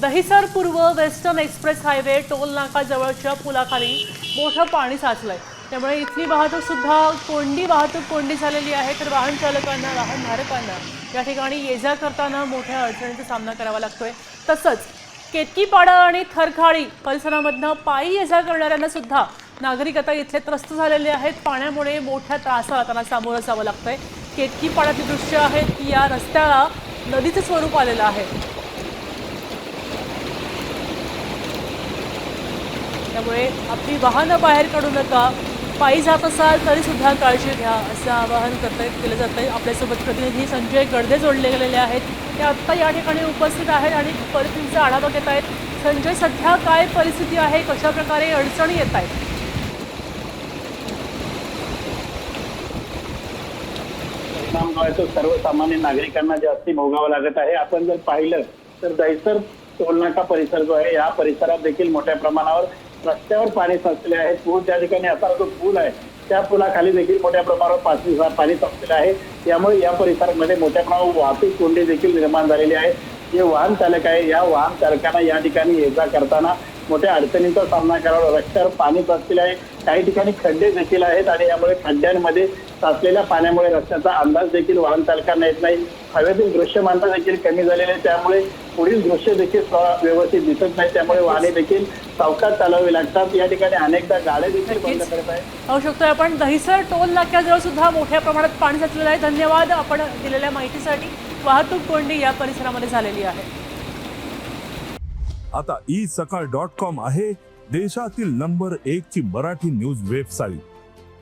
दहिसर पूर्व western express highway toll नाका जवळच्या पुलाखाली मोठं पाणी साचलंय. त्यामुळे इथली वाहतूक सुद्धा कोंडी वाहतूक कोंडी झालेली आहे. तर वाहन चालकांना वाहनधारकांना या ठिकाणी ये जा करताना मोठ्या अडचणीचा सामना करावा लागतोय. तसंच केतकीपाडा आणि थरखाळी परिसरामधनं पायी ये जा करणाऱ्यांना सुद्धा नागरिक आता इथले त्रस्त झालेले आहेत. पाण्यामुळे मोठ्या त्रासाला त्यांना सामोरं जावं लागतंय. केतकीपाड्याचे दृश्य आहेत की या रस्त्याला नदीचं स्वरूप आलेलं आहे. त्यामुळे आपली वाहनं बाहेर काढू नका. पायी जात असाल तरी सुद्धा काळजी घ्या असं आवाहन करता केलं जातं आहे आपल्यासोबत प्रतिनिधी संजय गडदे जोडले गेलेले आहेत. ते आत्ता या ठिकाणी उपस्थित आहेत आणि परिस्थितीचा आढावा घेत आहेत. संजय सध्या काय परिस्थिती आहे? कशा प्रकारे अडचणी येत आहेत? तो सर्वसामान्य नागरिकांना जास्ती भोगावं लागत आहे. आपण जर पाहिलं तर दहिसर टोलनाका परिसर जो आहे या परिसरात देखील मोठ्या प्रमाणावर रस्त्यावर पाणी साचले आहे. पूल त्या ठिकाणी असा जो पूल आहे त्या पुलाखाली देखील मोठ्या प्रमाणावर पाणी पाणी साचलेलं आहे. त्यामुळे या परिसरामध्ये मोठ्या प्रमाणावर वाहतूक कोंडी देखील निर्माण झालेली आहे. जे वाहन चालक आहे या वाहन चालकांना या ठिकाणी ये जा करताना मोठ्या अडचणींचा सामना करावा. रस्त्यावर पाणी साचलेलं आहे. काही ठिकाणी खड्डे देखील आहेत आणि यामुळे खड्ड्यांमध्ये साचलेल्या पाण्यामुळे रस्त्याचा अंदाज देखील वाहन चालकांना येत नाही. हवेतील दृश्यमानता देखील कमी झालेली आहे. त्यामुळे पुढील दृश्य देखील व्यवस्थित दिसत नाही. त्यामुळे वाहने देखील सावकाश चालवावी लागतात. या ठिकाणी अनेकदा गाड्या देखील बंद करत आहेत. पाहू शकतोय आपण दहिसर टोल नाक्याजवळ सुद्धा मोठ्या प्रमाणात पाणी साचलेलं आहे. धन्यवाद आपण दिलेल्या माहितीसाठी. वाहतूक कोंडी या परिसरामध्ये झालेली आहे. आता ई सकाळ डॉट कॉम आहे देशातील नंबर एक ची मराठी न्यूज वेबसाईट.